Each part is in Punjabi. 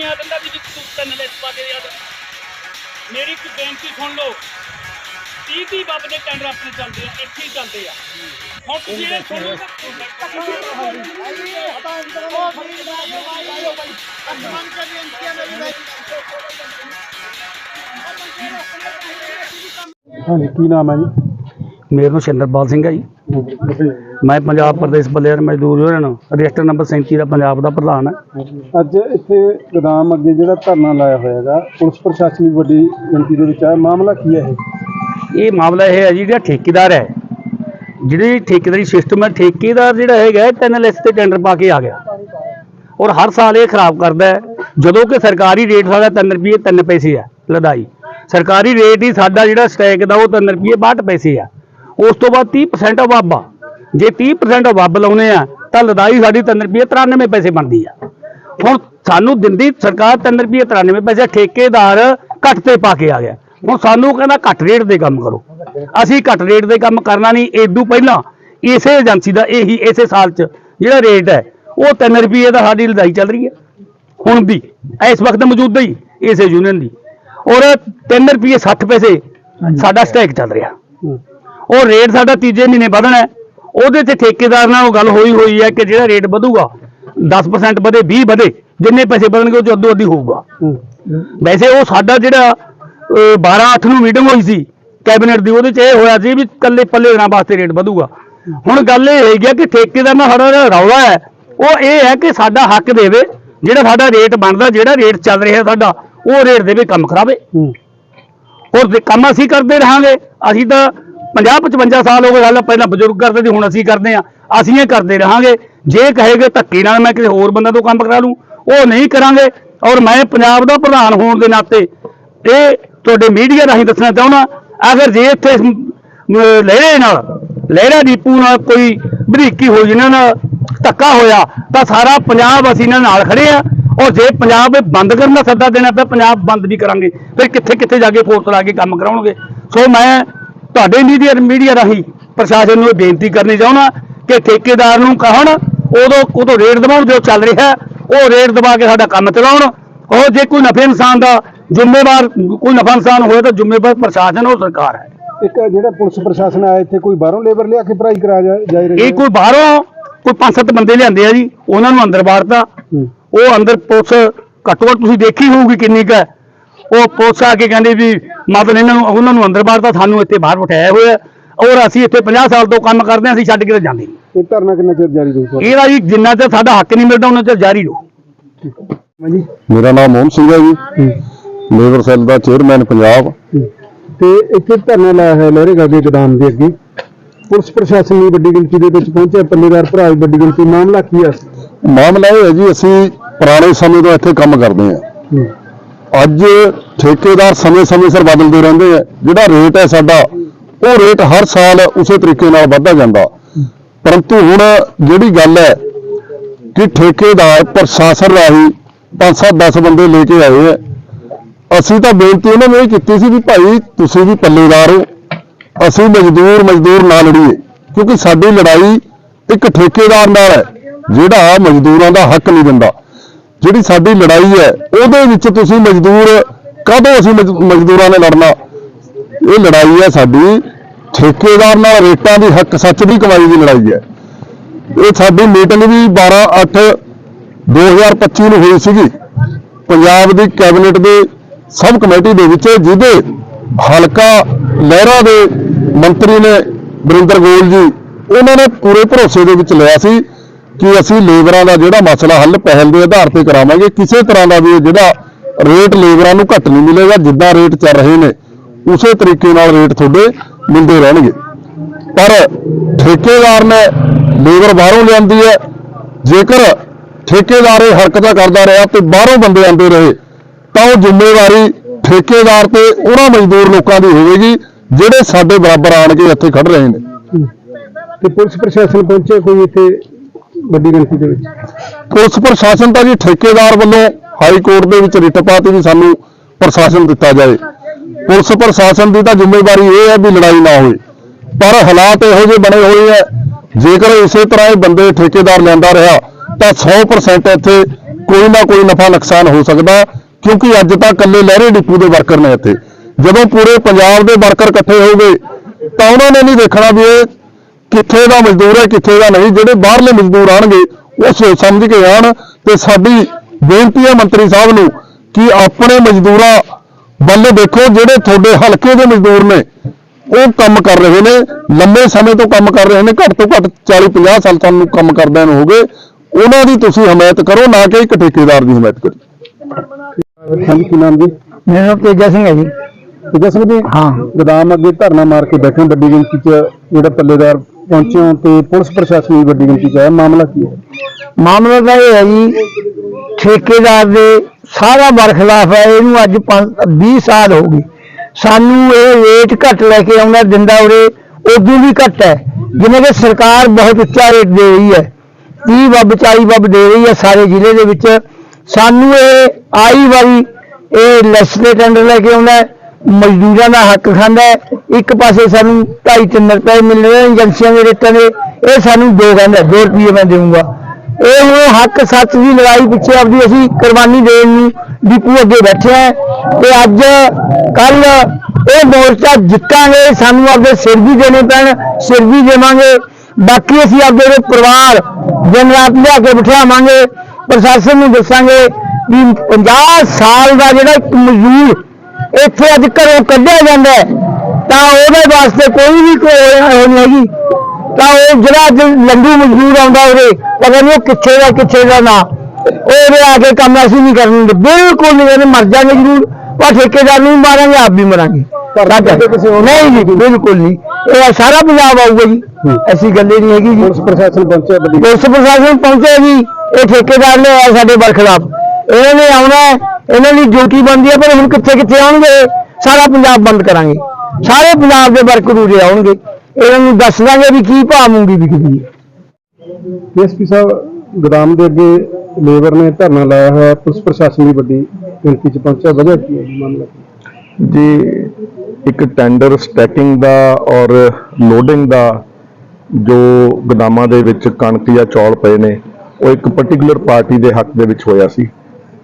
ਯਾਦ ਦਿੰਦਾ ਵੀ ਤੂੰ ਤਿੰਨ ਲਿਸਟ ਪਾ ਕੇ ਯਾਦ ਮੇਰੀ ਇੱਕ ਬੇਨਤੀ ਸੁਣ ਲਓ। 30 30 ਬਾਬ ਦੇ ਟੈਂਡਰ ਆਪਣੇ ਚੱਲਦੇ ਆ, ਇੱਥੇ ਹੀ ਚੱਲਦੇ ਆ। ਹਾਂਜੀ ਕੀ ਨਾਮ ਹੈ ਜੀ? ਮੇਰਾ ਨਾਮ ਸ਼ਿੰਦਰਪਾਲ ਸਿੰਘ ਹੈ ਜੀ। ਮੈਂ ਪੰਜਾਬ ਪ੍ਰਦੇਸ਼ ਬਲੇਰ ਮਜ਼ਦੂਰ ਯੂਨੀਅਨ ਰਜਿਸਟਰ ਨੰਬਰ 37 ਦਾ ਪੰਜਾਬ ਦਾ ਪ੍ਰਧਾਨ ਹਾਂ। ਅੱਜ ਇੱਥੇ ਗੋਦਾਮ ਅੱਗੇ ਜਿਹੜਾ ਧਰਨਾ ਲਾਇਆ ਹੋਇਆ ਹੈਗਾ ਪੁਲਿਸ ਪ੍ਰਸ਼ਾਸਨ ਵੀ ਵੱਡੀ ਗਿਣਤੀ ਦੇ ਵਿੱਚ ਆਇਆ। ਮਾਮਲਾ ਕੀ ਹੈ ਇਹ? ਇਹ ਮਾਮਲਾ ਇਹ ਹੈ ਜੀ ਜਿਹੜਾ ਠੇਕੇਦਾਰ ਹੈ ਜਿਹੜੀ ਠੇਕੇਦਾਰੀ ਸਿਸਟਮ ਹੈ, ਠੇਕੇਦਾਰ ਜਿਹੜਾ ਹੈਗਾ ਇਹ ਤਿੰਨ ਲਿਸਟ ਤੇ ਟੈਂਡਰ ਪਾ ਕੇ ਆ ਗਿਆ। ਔਰ ਹਰ ਸਾਲ ਇਹ ਖਰਾਬ ਕਰਦਾ ਹੈ, ਜਦੋਂ ਕਿ ਸਰਕਾਰੀ ਰੇਟ ਸਾਡਾ 3 ਰੁਪਏ 3 ਪੈਸੇ ਆ ਲਦਾਈ। ਸਰਕਾਰੀ ਰੇਟ ਹੀ ਸਾਡਾ ਜਿਹੜਾ ਸਟੈਕ ਦਾ ਉਹ 3 ਰੁਪਏ 62 ਪੈਸੇ ਆ। ਉਸ ਤੋਂ ਬਾਅਦ 30% ਅਵਾਬ ਆ। ਜੇ 30% ਅਵਾਬ ਲਾਉਨੇ ਆ, ਤਾਂ ਲਦਾਈ ਸਾਡੀ 3 ਰੁਪਏ 93 ਪੈਸੇ ਬਣਦੀ ਆ। ਹੁਣ ਸਾਨੂੰ ਦਿੰਦੀ ਸਰਕਾਰ 3 ਰੁਪਏ 93 ਪੈਸੇ, ਠੇਕੇਦਾਰ ਘੱਟ ਤੇ ਪਾ ਕੇ ਆ ਗਿਆ। ਹੁਣ ਸਾਨੂੰ ਕਹਿੰਦਾ ਘੱਟ ਰੇਟ ਦੇ ਕੰਮ ਕਰੋ। ਅਸੀਂ ਘੱਟ ਰੇਟ ਦੇ ਕੰਮ ਕਰਨਾ ਨਹੀਂ ਏਦੂ ਪਹਿਲਾਂ ਇਸੇ ਏਜੰਸੀ ਦਾ ਇਹੀ ਇਸੇ ਸਾਲ 'ਚ ਜਿਹੜਾ ਰੇਟ ਹੈ ਉਹ 3 ਰੁਪਏ ਦਾ ਸਾਡੀ ਲਦਾਈ ਚੱਲ ਰਹੀ ਹੈ। ਹੁਣ ਵੀ ਇਸ ਵਕਤ ਮੌਜੂਦਾ ਹੀ ਇਸੇ ਯੂਨੀਅਨ ਦੀ। ਔਰ 3 ਰੁਪਏ 60 ਪੈਸੇ ਸਾਡਾ ਸਟੈਕ ਚੱਲ ਰਿਹਾ। ਉਹ ਰੇਟ ਸਾਡਾ ਤੀਜੇ ਮਹੀਨੇ ਵਧਣਾ ਹੈ। ਉਹਦੇ ਤੇ ਠੇਕੇਦਾਰ ਨਾਲ ਉਹ ਗੱਲ ਹੋਈ ਹੋਈ ਹੈ ਕਿ ਜਿਹੜਾ ਰੇਟ ਵਧੂਗਾ 10% ਵਧੇ 20 ਵਧੇ ਜਿੰਨੇ ਪੈਸੇ ਵਧਣਗੇ ਉਹ ਚ ਅੱਧੋ ਅੱਧੀ ਹੋਊਗਾ ਵੈਸੇ ਉਹ ਸਾਡਾ ਜਿਹੜਾ 12 8 ਨੂੰ ਮੀਟਿੰਗ ਹੋਈ ਸੀ ਕੈਬਨਿਟ ਦੀ ਉਹਦੇ ਚ ਇਹ ਹੋਇਆ ਸੀ ਵੀ ਕੱਲੇ ਪੱਲੇ ਦਿਨਾਂ ਵਾਸਤੇ ਰੇਟ ਵਧੂਗਾ। ਹੁਣ ਗੱਲ ਇਹ ਹੈਗੀ ਕਿ ਠੇਕੇਦਾਰ ਨਾਲ ਸਾਡਾ ਰੌਲਾ ਹੈ ਉਹ ਇਹ ਹੈ ਕਿ ਸਾਡਾ ਹੱਕ ਦੇਵੇ ਜਿਹੜਾ ਸਾਡਾ ਰੇਟ ਬਣਦਾ ਜਿਹੜਾ ਰੇਟ ਚੱਲ ਰਿਹਾ ਸਾਡਾ ਉਹ ਰੇਟ ਦੇਵੇ ਕੰਮ ਕਰਾਵੇ ਔਰ ਦੇ ਕੰਮ ਅਸੀਂ ਕਰਦੇ ਰਹਾਂਗੇ ਅਸੀਂ ਤਾਂ 50 55 ਸਾਲ ਹੋ ਗਏ ਗੱਲ ਪਹਿਲਾਂ ਬਜ਼ੁਰਗ ਕਰਦੇ ਸੀ ਹੁਣ ਅਸੀਂ ਕਰਦੇ ਆ ਅਸੀਂ ਇਹ ਕਰਦੇ ਰਹਾਂਗੇ। ਜੇ ਕਹੇਗੇ ਧੱਕੇ ਨਾਲ ਮੈਂ ਕਿਸੇ ਹੋਰ ਬੰਦੇ ਤੋਂ ਕੰਮ ਕਰਾ ਲੂੰ ਉਹ ਨਹੀਂ ਕਰਾਂਗੇ। ਔਰ ਮੈਂ ਪੰਜਾਬ ਦਾ ਪ੍ਰਧਾਨ ਹੋਣ ਦੇ ਨਾਤੇ ਇਹ ਤੁਹਾਡੇ ਮੀਡੀਆ ਰਾਹੀਂ ਦੱਸਣਾ ਚਾਹੁੰਦਾ, ਅਗਰ ਜੇ ਇੱਥੇ ਲਹਿਰੇ ਨਾਲ, ਲਹਿਰਾ ਦੀਪੂ ਨਾਲ ਕੋਈ ਬਰੀਕੀ ਹੋਈ ਇਹਨਾਂ ਨਾਲ ਧੱਕਾ ਹੋਇਆ, ਤਾਂ ਸਾਰਾ ਪੰਜਾਬ ਅਸੀਂ ਇਹਨਾਂ ਨਾਲ ਖੜੇ ਆ। ਔਰ ਜੇ ਪੰਜਾਬ ਇਹ ਬੰਦ ਕਰਨ ਦਾ ਸੱਦਾ ਦੇਣਾ ਪਿਆ, ਪੰਜਾਬ ਬੰਦ ਵੀ ਕਰਾਂਗੇ। ਫਿਰ ਕਿੱਥੇ ਕਿੱਥੇ ਜਾ ਕੇ ਫੋਰਸ ਲਾ ਕੇ ਕੰਮ ਕਰਾਉਣਗੇ? ਸੋ ਮੈਂ ਤੁਹਾਡੇ ਮੀਡੀਆ ਮੀਡੀਆ ਰਾਹੀਂ ਪ੍ਰਸ਼ਾਸਨ ਨੂੰ ਇਹ ਬੇਨਤੀ ਕਰਨੀ ਚਾਹੁੰਦਾ ਕਿ ਠੇਕੇਦਾਰ ਨੂੰ ਕਹਣ, ਉਦੋਂ ਉਦੋਂ ਰੇਟ ਦਬਾਉਣ ਜੋ ਚੱਲ ਰਿਹਾ, ਉਹ ਰੇਟ ਦਬਾ ਕੇ ਸਾਡਾ ਕੰਮ ਚਲਾਉਣ। ਉਹ ਜੇ ਕੋਈ ਨਫੇ ਇਨਸਾਨ ਦਾ ਜ਼ਿੰਮੇਵਾਰ ਕੋਈ ਨਫਾ ਇਨਸਾਨ ਹੋਏ ਤਾਂ ਜ਼ਿੰਮੇਵਾਰ ਪ੍ਰਸ਼ਾਸਨ ਉਹ ਸਰਕਾਰ ਹੈ। ਇੱਕ ਜਿਹੜਾ ਪੁਲਿਸ ਪ੍ਰਸ਼ਾਸਨ ਆਇਆ ਇੱਥੇ ਕੋਈ ਬਾਹਰੋਂ ਲੇਬਰ ਲਿਆ ਕੇ ਭਰਾਈ ਕਰਾ ਜਾ ਜਾ ਰਹੀ ਇਹ ਕੋਈ ਬਾਹਰੋਂ ਕੋਈ ਪੰਜ ਸੱਤ ਬੰਦੇ ਲਿਆਂਦੇ ਆ ਜੀ ਉਹਨਾਂ ਨੂੰ ਅੰਦਰ ਵਾੜਤਾ ਉਹ ਅੰਦਰ ਪੁਲਿਸ ਘੱਟੋ ਘੱਟ ਤੁਸੀਂ ਦੇਖੀ ਹੋਊਗੀ ਕਿੰਨੀ ਕੁ ਹੈ। ਉਹ ਪੁਲਿਸ ਆ ਕੇ ਕਹਿੰਦੇ ਵੀ ਮਤਲਬ ਇਹਨਾਂ ਨੂੰ ਉਹਨਾਂ ਨੂੰ ਅੰਦਰ ਵਾੜਤਾ ਸਾਨੂੰ ਇੱਥੇ ਬਾਹਰ ਬਿਠਾਇਆ ਹੋਇਆ ਔਰ ਅਸੀਂ ਇੱਥੇ 50 ਸਾਲ ਤੋਂ ਕੰਮ ਕਰਦੇ ਹਾਂ ਅਸੀਂ ਛੱਡ ਕੇ ਤਾਂ ਜਾਂਦੇ ਨਹੀਂ। ਇਹ ਧਰਨਾ ਕਿੰਨਾ ਚਿਰ ਜਾਰੀ ਰਹੂਗਾ ਇਹਦਾ ਜੀ ਜਿੰਨਾ ਚਿਰ ਸਾਡਾ ਹੱਕ ਨਹੀਂ ਮਿਲਦਾ ਉਹਨਾਂ ਚਿਰ ਜਾਰੀ ਰਹੂ। ਹਾਂਜੀ। ਮੇਰਾ ਨਾਮ ਮੋਹਨ ਸਿੰਘ ਹੈ ਜੀ। ਲੇਬਰ ਸੈੱਲ ਦਾ ਚੇਅਰਮੈਨ ਪੰਜਾਬ। ਤੇ ਇੱਥੇ ਧਰਨਾ ਲਾਇਆ ਹੈ ਲਹਿਰੇ ਗਾਦੇ ਗੋਦਾਮ ਦੇ ਅੱਗੇ। ਪੁਲਿਸ ਪ੍ਰਸ਼ਾਸਨ ਵੀ ਵੱਡੀ ਗਿਣਤੀ ਦੇ ਵਿੱਚ ਪਹੁੰਚਿਆ ਪੱਲੇਦਾਰ ਭਰਾ ਵੀ ਵੱਡੀ ਗਿਣਤੀ ਮਾਮਲਾ ਕੀ ਹੈ? ਮਾਮਲਾ ਇਹ ਹੈ ਜੀ ਅਸੀਂ ਪੁਰਾਣੇ ਸਮੇਂ ਤੋਂ ਇੱਥੇ ਕੰਮ ਕਰਦੇ ਹਾਂ। ਅੱਜ ਠੇਕੇਦਾਰ ਸਮੇਂ-ਸਮੇਂ ਸਿਰ ਬਦਲਦੇ ਰਹਿੰਦੇ ਆ। ਜਿਹੜਾ ਰੇਟ ਹੈ ਸਾਡਾ ਉਹ ਰੇਟ ਹਰ ਸਾਲ ਉਸੇ ਤਰੀਕੇ ਨਾਲ ਵੱਧਦਾ ਜਾਂਦਾ। ਪਰੰਤੂ ਹੁਣ ਜਿਹੜੀ ਗੱਲ ਹੈ ਕਿ ਠੇਕੇਦਾਰ ਪ੍ਰਸ਼ਾਸਨ ਰਾਹੀਂ 5-7 10 ਬੰਦੇ ਲੈ ਕੇ ਆਏ ਆ। ਅਸੀਂ ਤਾਂ ਬੇਨਤੀ ਉਹਨਾਂ ਨੂੰ ਇਹ ਕੀਤੀ ਸੀ ਵੀ ਭਾਈ ਤੁਸੀਂ ਵੀ ਪੱਲੇਦਾਰ ਹੋ। ਅਸੀਂ ਮਜ਼ਦੂਰ ਮਜ਼ਦੂਰ ਨਾਲ ਲੜੀਏ, ਕਿਉਂਕਿ ਸਾਡੀ ਲੜਾਈ ਇੱਕ ਠੇਕੇਦਾਰ ਨਾਲ ਹੈ, ਜਿਹੜਾ ਮਜ਼ਦੂਰਾਂ ਦਾ ਹੱਕ ਨਹੀਂ ਦਿੰਦਾ। ਜਿਹੜੀ ਸਾਡੀ ਲੜਾਈ ਹੈ, ਉਹਦੇ ਵਿੱਚ ਤੁਸੀਂ ਮਜ਼ਦੂਰ ਕਦੋਂ ਅਸੀਂ ਮਜ਼- ਮਜ਼ਦੂਰਾਂ ਨੇ ਲੜਨਾ? ਇਹ ਲੜਾਈ ਹੈ ਸਾਡੀ ਠੇਕੇਦਾਰ ਨਾਲ, ਰੇਟਾਂ ਦੀ ਹੱਕ, ਸੱਚ ਦੀ ਕਮਾਈ ਦੀ ਲੜਾਈ ਹੈ। ਇਹ ਸਾਡੀ ਮੀਟਿੰਗ ਵੀ 12 8 2025 ਨੂੰ ਹੋਈ ਸੀਗੀ। ਪੰਜਾਬ ਦੀ ਕੈਬਨਿਟ ਦੇ ਸਬ ਕਮੇਟੀ ਦੇ ਵਿੱਚ ਜਿਹਦੇ ਹਲਕਾ ਲਹਿਰਾ ਦੇ ਮੰਤਰੀ ਨੇ ਵਰਿੰਦਰ ਗੋਇਲ ਜੀ, ਉਹਨਾਂ ਨੇ ਪੂਰੇ ਭਰੋਸੇ ਦੇ ਵਿੱਚ ਲਿਆ ਸੀ ਕਿ ਅਸੀਂ ਲੇਬਰਾਂ ਦਾ ਜਿਹੜਾ ਮਸਲਾ ਹੱਲ ਪਹਿਲ ਦੇ ਆਧਾਰ ਤੇ ਕਰਾਵਾਂਗੇ, ਕਿਸੇ ਤਰ੍ਹਾਂ ਦਾ ਵੀ ਇਹ ਜਿਹੜਾ ਰੇਟ ਲੇਬਰਾਂ ਨੂੰ ਘੱਟ ਨਹੀਂ ਮਿਲੇਗਾ, ਜਿੱਦਾਂ ਰੇਟ ਚੱਲ ਰਹੇ ਨੇ, ਉਸੇ ਤਰੀਕੇ ਨਾਲ ਰੇਟ ਤੁਹਾਡੇ ਮਿਲਦੇ ਰਹਿਣਗੇ। ਪਰ ਠੇਕੇਦਾਰ ਨੇ ਲੇਬਰ ਬਾਹਰੋਂ ਲਿਆਂਦੀ ਹੈ, ਜੇਕਰ ਠੇਕੇਦਾਰ ਇਹ ਹਰਕਤਾਂ ਕਰਦਾ ਰਿਹਾ ਤੇ ਬਾਹਰੋਂ ਬੰਦੇ ਆਉਂਦੇ ਰਹੇ ਤਾਂ ਉਹ ਜ਼ਿੰਮੇਵਾਰੀ ਠੇਕੇਦਾਰ ਤੇ ਉਹਨਾਂ ਮਜ਼ਦੂਰ ਲੋਕਾਂ ਦੀ ਹੋਵੇਗੀ ਜਿਹੜੇ ਸਾਡੇ ਬਰਾਬਰ ਆਣ ਕੇ ਇੱਥੇ ਖੜ ਰਹੇ ਨੇ। ਤੇ ਪੁਲਿਸ ਪ੍ਰਸ਼ਾਸਨ ਪਹੁੰਚਿਆ ਕੋਈ ਇੱਥੇ ਵੱਡੀ ਗਿਣਤੀ ਦੇ ਵਿੱਚ? ਪੁਲਿਸ ਪ੍ਰਸ਼ਾਸਨ ਤਾਂ ਜੀ ਠੇਕੇਦਾਰ ਵੱਲੋਂ ਹਾਈ ਕੋਰਟ ਦੇ ਵਿੱਚ ਰਿਟ ਪਾਤੀ ਵੀ ਸਾਨੂੰ ਪ੍ਰਸ਼ਾਸਨ ਦਿੱਤਾ ਜਾਏ। ਪੁਲਿਸ ਪ੍ਰਸ਼ਾਸਨ ਦੀ ਤਾਂ ਜ਼ਿੰਮੇਵਾਰੀ ਇਹ ਹੈ ਵੀ ਲੜਾਈ ਨਾ ਹੋਵੇ। ਪਰ ਹਾਲਾਤ ਇਹੋ ਜਿਹੇ ਬਣੇ ਹੋਏ ਹੈ ਜੇਕਰ ਇਸੇ ਤਰ੍ਹਾਂ ਇਹ ਬੰਦੇ ਠੇਕੇਦਾਰ ਲੈਂਦਾ ਰਿਹਾ ਤਾਂ 100% ਇੱਥੇ ਕੋਈ ਨਾ ਕੋਈ ਨਫਾ ਨੁਕਸਾਨ ਹੋ ਸਕਦਾ। ਕਿਉਂਕਿ ਅੱਜ ਤਾਂ ਇਕੱਲੇ ਲਹਿਰੇ ਡਿਪੂ ਦੇ ਵਰਕਰ ਨੇ ਇੱਥੇ। ਜਦੋਂ ਪੂਰੇ ਪੰਜਾਬ ਦੇ ਵਰਕਰ ਇਕੱਠੇ ਹੋ ਗਏ ਤਾਂ ਉਹਨਾਂ ਨੇ ਨਹੀਂ ਦੇਖਣਾ ਵੀ ਇਹ ਕਿੱਥੇ ਦਾ ਮਜ਼ਦੂਰ ਹੈ, ਕਿੱਥੇ ਦਾ ਨਹੀਂ। ਜਿਹੜੇ ਬਾਹਰਲੇ ਮਜ਼ਦੂਰ ਆਣਗੇ ਉਹ ਸੋਚ ਸਮਝ ਕੇ ਆਣ ਤੇ ਸਾਡੀ ਬੇਨਤੀ ਹੈ ਮੰਤਰੀ ਸਾਹਿਬ ਨੂੰ ਕਿ ਆਪਣੇ ਮਜ਼ਦੂਰਾਂ ਵੱਲ ਦੇਖੋ, ਜਿਹੜੇ ਤੁਹਾਡੇ ਹਲਕੇ ਦੇ ਮਜ਼ਦੂਰ ਨੇ, ਉਹ ਕੰਮ ਕਰ ਰਹੇ ਨੇ ਲੰਬੇ ਸਮੇਂ ਤੋਂ ਕੰਮ ਕਰ ਰਹੇ ਨੇ, ਘੱਟ ਤੋਂ ਘੱਟ 40 50 ਸਾਲ ਤੁਹਾਨੂੰ ਕੰਮ ਕਰਦਿਆਂ ਨੂੰ ਹੋ ਗਏ। ਉਹਨਾਂ ਦੀ ਤੁਸੀਂ ਹਮਾਇਤ ਕਰੋ, ਨਾ ਕਿ ਇੱਕ ਠੇਕੇਦਾਰ ਦੀ ਹਮਾਇਤ ਕਰੋ ਹਾਂਜੀ ਕੀ ਨਾਮ ਜੀ? ਮੇਰਾ ਨਾਮ ਤੇਜਾ ਸਿੰਘ ਹੈ ਜੀ। ਤੇ ਸਿੰਘ ਜੀ? ਹਾਂ। ਗੋਦਾਮ ਅੱਗੇ ਧਰਨਾ ਮਾਰ ਕੇ ਬੈਠੇ ਹੋ, ਵੱਡੀ ਗਿਣਤੀ 'ਚ ਜਿਹੜਾ ਪੱਲੇਦਾਰ ਪਹੁੰਚੇ ਹੋ ਤੇ ਪੁਲਿਸ ਪ੍ਰਸ਼ਾਸਨ ਵੀ ਵੱਡੀ ਗਿਣਤੀ 'ਚ ਆਇਆ। ਮਾਮਲਾ ਕੀ ਹੈ? ਮਾਮਲਾ ਤਾਂ ਇਹ ਹੈ ਜੀ ਠੇਕੇਦਾਰ ਦੇ ਸਾਰਾ ਬਰਖਲਾਫ ਹੈ ਇਹਨੂੰ ਅੱਜ 20 ਸਾਲ ਹੋ ਗਏ। ਸਾਨੂੰ ਇਹ ਰੇਟ ਘੱਟ ਲੈ ਕੇ ਆਉਂਦਾ ਦਿੰਦਾ ਉਰੇ ਉਦੋਂ ਵੀ ਘੱਟ ਹੈ। ਜਿਵੇਂ ਕਿ ਸਰਕਾਰ ਬਹੁਤ ਉੱਚਾ ਰੇਟ ਦੇ ਰਹੀ ਹੈ। 30 ਬੱਬ 40 ਬੱਬ ਦੇ ਰਹੀ ਹੈ ਸਾਰੇ ਜ਼ਿਲ੍ਹੇ ਦੇ ਵਿੱਚ। ਸਾਨੂੰ ਇਹ ਆਈ ਵਾਰੀ ਇਹ ਲੈਸ ਦੇ ਟੈਂਡਰ ਲੈ ਕੇ ਆਉਂਦਾ ਮਜ਼ਦੂਰਾਂ ਦਾ ਹੱਕ ਖਾਂਦਾ ਇੱਕ ਪਾਸੇ ਸਾਨੂੰ 2.5 ਰੁਪਏ ਮਿਲ ਰਹੇ ਏਜੰਸੀਆਂ ਦੇ ਰੇਟਾਂ ਦੇ, ਇਹ ਸਾਨੂੰ ਦੋ ਕਹਿੰਦਾ 2 ਰੁਪਏ ਮੈਂ ਦੇਵਾਂਗਾ ਇਹ ਉਹ ਹੱਕ ਸੱਚ ਦੀ ਲੜਾਈ ਪਿੱਛੇ ਆਪਦੀ ਅਸੀਂ ਕੁਰਬਾਨੀ ਦੇਣ ਨੂੰ ਡਿਪੂ ਅੱਗੇ ਬੈਠੇ ਆ ਤੇ ਅੱਜ ਕੱਲ ਇਹ ਮੋਰਚਾ ਜਿੱਤਾਂਗੇ, ਸਾਨੂੰ ਆਪਦੇ ਸਿਰ ਵੀ ਦੇਣੇ ਪੈਣ, ਸਿਰ ਵੀ ਦੇਵਾਂਗੇ। ਬਾਕੀ ਅਸੀਂ ਆਪਦੇ ਪਰਿਵਾਰ, ਦਿਨ ਰਾਤ ਲਿਆ ਕੇ ਬਿਠਾਵਾਂਗੇ, ਪ੍ਰਸ਼ਾਸਨ ਨੂੰ ਦੱਸਾਂਗੇ ਵੀ 50 ਸਾਲ ਦਾ ਜਿਹੜਾ ਇੱਕ ਮਜ਼ਦੂਰ ਇੱਥੇ ਅੱਜ ਘਰੋਂ ਕੱਢਿਆ ਜਾਂਦਾ ਤਾਂ ਉਹਦੇ ਵਾਸਤੇ ਕੋਈ ਵੀ ਕੋਈ ਉਹ ਨਹੀਂ ਹੈਗੀ। ਤਾਂ ਉਹ ਜਿਹੜਾ ਅੱਜ ਲੰਡੂ ਮਜ਼ਦੂਰ ਆਉਂਦਾ ਉਰੇ ਪਤਾ ਨਹੀਂ ਉਹ ਕਿੱਥੇ ਦਾ ਕਿੱਥੇ ਦਾ ਨਾ। ਉਹ ਉਰੇ ਆ ਕੇ ਕੰਮ ਅਸੀਂ ਨਹੀਂ ਕਰਨ ਦਿੰਦੇ। ਬਿਲਕੁਲ ਨਹੀਂ ਕਹਿੰਦੇ ਮਰ ਜਾਣਗੇ ਜ਼ਰੂਰ। ਪਰ ਠੇਕੇਦਾਰ ਨੂੰ ਮਾਰਾਂਗੇ ਆਪ ਵੀ ਮਰਾਂਗੇ। ਨਹੀਂ ਜੀ ਬਿਲਕੁਲ ਨਹੀਂ। ਇਹ ਸਾਰਾ ਪੰਜਾਬ ਆਊਗਾ ਜੀ। ਐਸੀ ਗੱਲ ਹੀ ਨਹੀਂ ਹੈਗੀ ਜੀ। ਪੁਲਿਸ ਪ੍ਰਸ਼ਾਸਨ ਪਹੁੰਚਿਆ ਵੱਡੀ ਪੁਲਿਸ ਪ੍ਰਸ਼ਾਸਨ ਪਹੁੰਚਿਆ ਜੀ। ਇਹ ਠੇਕੇਦਾਰ ਨੇ ਸਾਡੇ ਬਰਖਲਾਫ। ਇਹਨਾਂ ਨੇ ਆਉਣਾ ਹੈ, ਇਹਨਾਂ ਦੀ ਡਿਊਟੀ ਬੰਦੀ ਹੈ ਪਰ ਹੁਣ ਕਿੱਥੇ ਕਿੱਥੇ ਆਉਣਗੇ? ਸਾਰਾ ਪੰਜਾਬ ਬੰਦ ਕਰਾਂਗੇ। ਸਾਰੇ ਪੰਜਾਬ ਦੇ ਵਰਕਰ ਉਰੇ ਆਉਣਗੇ। ਇਹਨਾਂ ਨੂੰ ਦੱਸ ਦਾਂਗੇ ਵੀ ਕੀ ਭਾਅ ਮੂੰਗੀ ਵਿਕਦੀ ਹੈ ਐਸਪੀ ਸਾਹਿਬ ਗੋਦਾਮ ਦੇ ਅੱਗੇ ਲੇਬਰ ਨੇ ਧਰਨਾ ਲਾਇਆ ਹੋਇਆ ਪੁਲਿਸ ਪ੍ਰਸ਼ਾਸਨ ਵੀ ਵੱਡੀ ਗਿਣਤੀ 'ਚ ਪਹੁੰਚਿਆ। ਵਜ੍ਹਾ ਕੀ ਹੈ ਜੀ ਮਾਮਲਾ? ਜੀ ਇੱਕ ਟੈਂਡਰ ਸਟੈਕਿੰਗ ਦਾ ਔਰ ਲੋਡਿੰਗ ਦਾ ਜੋ ਗੋਦਾਮਾਂ ਦੇ ਵਿੱਚ ਕਣਕ ਜਾਂ ਚੌਲ ਪਏ ਨੇ ਉਹ ਇੱਕ ਪਾਰਟਿਕੂਲਰ ਪਾਰਟੀ ਦੇ ਹੱਕ ਦੇ ਵਿੱਚ ਹੋਇਆ ਸੀ।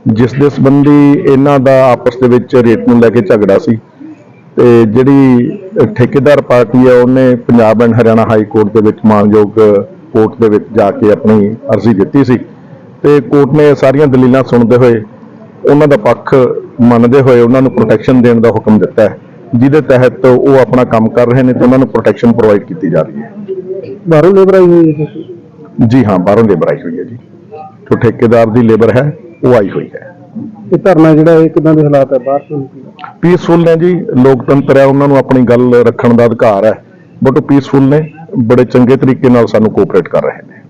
ਜਿਸ ਦੇ ਸੰਬੰਧੀ ਇਹਨਾਂ ਦਾ ਆਪਸ ਦੇ ਵਿੱਚ ਰੇਟ ਨੂੰ ਲੈ ਕੇ ਝਗੜਾ ਸੀ ਤੇ ਜਿਹੜੀ ਠੇਕੇਦਾਰ ਪਾਰਟੀ ਹੈ ਉਹਨੇ Punjab and Haryana high court ਦੇ ਵਿੱਚ ਮਾਨਯੋਗ ਕੋਰਟ ਦੇ ਵਿੱਚ ਜਾ ਕੇ ਆਪਣੀ ਅਰਜ਼ੀ ਦਿੱਤੀ ਸੀ ਤੇ ਕੋਰਟ ਨੇ ਸਾਰੀਆਂ ਦਲੀਲਾਂ ਸੁਣਦੇ ਹੋਏ ਉਹਨਾਂ ਦਾ ਪੱਖ ਮੰਨਦੇ ਹੋਏ ਉਹਨਾਂ ਨੂੰ ਪ੍ਰੋਟੈਕਸ਼ਨ ਦੇਣ ਦਾ ਹੁਕਮ ਦਿੱਤਾ ਹੈ ਜਿਹਦੇ ਤਹਿਤ ਉਹ ਆਪਣਾ ਕੰਮ ਕਰ ਰਹੇ ਨੇ ਤੇ ਉਹਨਾਂ ਨੂੰ ਪ੍ਰੋਟੈਕਸ਼ਨ ਪ੍ਰੋਵਾਈਡ ਕੀਤੀ ਜਾ ਰਹੀ ਹੈ। ਬਾਹਰੋਂ ਲੇਬਰ ਆਈ ਹੋਈ ਹੈ ਜੀ? ਹਾਂ ਬਾਹਰੋਂ ਲੇਬਰ ਆਈ ਹੋਈ ਹੈ ਜੀ। ਜੋ ਠੇਕੇਦਾਰ ਦੀ ਲੇਬਰ ਹੈ। ਉਹ ਆਈ ਹੋਈ ਹੈ। ਇਹ ਧਰਨਾ ਜਿਹੜਾ ਇਹ ਕਿਦਾਂ ਦੇ ਹਾਲਾਤ ਹੈ? ਬਾਹਰ ਤੋਂ ਪੀਸਫੁਲ ਨੇ ਜੀ ਲੋਕਤੰਤਰ ਹੈ ਉਹਨਾਂ ਨੂੰ ਆਪਣੀ ਗੱਲ ਰੱਖਣ ਦਾ ਅਧਿਕਾਰ ਹੈ। ਬਟ ਉਹ ਪੀਸਫੁਲ ਨੇ ਬੜੇ ਚੰਗੇ ਤਰੀਕੇ ਨਾਲ ਸਾਨੂੰ ਕੋਆਪਰੇਟ ਕਰ ਰਹੇ ਨੇ।